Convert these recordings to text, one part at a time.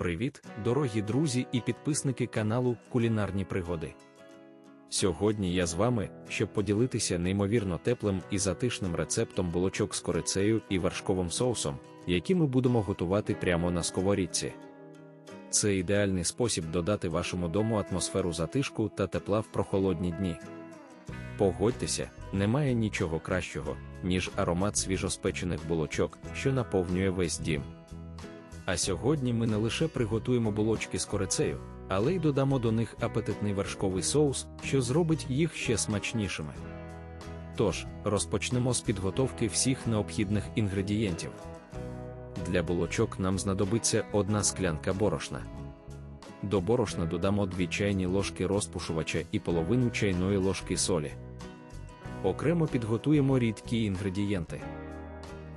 Привіт, дорогі друзі і підписники каналу Кулінарні пригоди. Сьогодні я з вами, щоб поділитися неймовірно теплим і затишним рецептом булочок з корицею і вершковим соусом, які ми будемо готувати прямо на сковорідці. Це ідеальний спосіб додати вашому дому атмосферу затишку та тепла в прохолодні дні. Погодьтеся, немає нічого кращого, ніж аромат свіжоспечених булочок, що наповнює весь дім. А сьогодні ми не лише приготуємо булочки з корицею, але й додамо до них апетитний вершковий соус, що зробить їх ще смачнішими. Тож, розпочнемо з підготовки всіх необхідних інгредієнтів. Для булочок нам знадобиться одна склянка борошна. До борошна додамо 2 чайні ложки розпушувача і половину чайної ложки солі. Окремо підготуємо рідкі інгредієнти.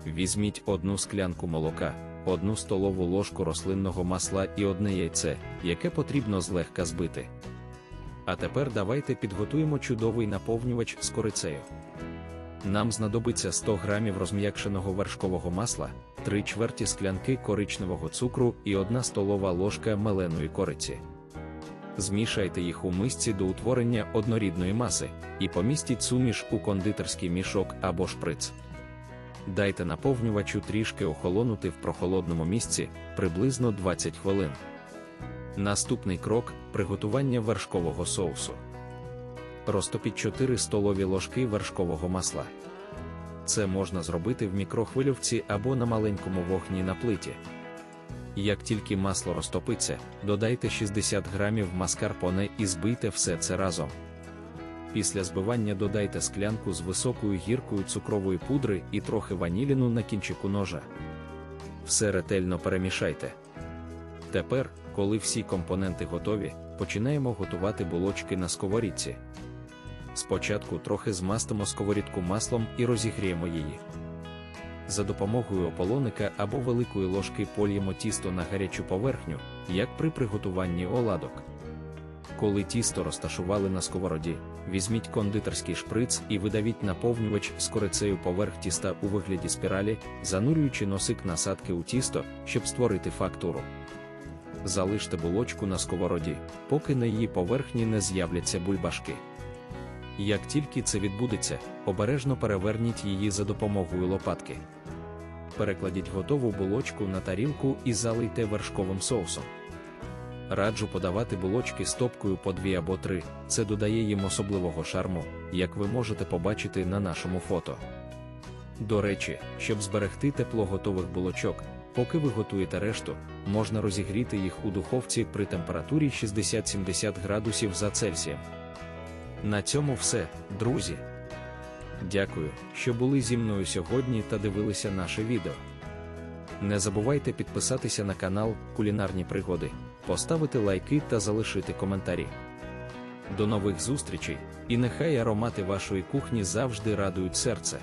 Візьміть одну склянку молока, одну столову ложку рослинного масла і одне яйце, яке потрібно злегка збити. А тепер давайте підготуємо чудовий наповнювач з корицею. Нам знадобиться 100 грамів розм'якшеного вершкового масла, 3 чверті склянки коричневого цукру і 1 столова ложка меленої кориці. Змішайте їх у мисці до утворення однорідної маси і помістіть суміш у кондитерський мішок або шприц. Дайте наповнювачу трішки охолонути в прохолодному місці приблизно 20 хвилин. Наступний крок приготування вершкового соусу. Розтопіть 4 столові ложки вершкового масла. Це можна зробити в мікрохвильовці або на маленькому вогні на плиті. Як тільки масло розтопиться, додайте 60 грамів маскарпоне і збийте все це разом. Після збивання додайте склянку з високою гіркою цукрової пудри і трохи ваніліну на кінчику ножа. Все ретельно перемішайте. Тепер, коли всі компоненти готові, починаємо готувати булочки на сковорідці. Спочатку трохи змастимо сковорідку маслом і розігріємо її. За допомогою ополоника або великої ложки польємо тісто на гарячу поверхню, як при приготуванні оладок. Коли тісто розташували на сковороді, візьміть кондитерський шприц і видавіть наповнювач з корицею поверх тіста у вигляді спіралі, занурюючи носик насадки у тісто, щоб створити фактуру. Залиште булочку на сковороді, поки на її поверхні не з'являться бульбашки. Як тільки це відбудеться, обережно переверніть її за допомогою лопатки. Перекладіть готову булочку на тарілку і залийте вершковим соусом. Раджу подавати булочки стопкою по дві або три, це додає їм особливого шарму, як ви можете побачити на нашому фото. До речі, щоб зберегти тепло готових булочок, поки ви готуєте решту, можна розігріти їх у духовці при температурі 60-70 градусів за Цельсієм. На цьому все, друзі. Дякую, що були зі мною сьогодні та дивилися наше відео. Не забувайте підписатися на канал Кулінарні Пригоди, поставити лайки та залишити коментарі. До нових зустрічей, і нехай аромати вашої кухні завжди радують серце.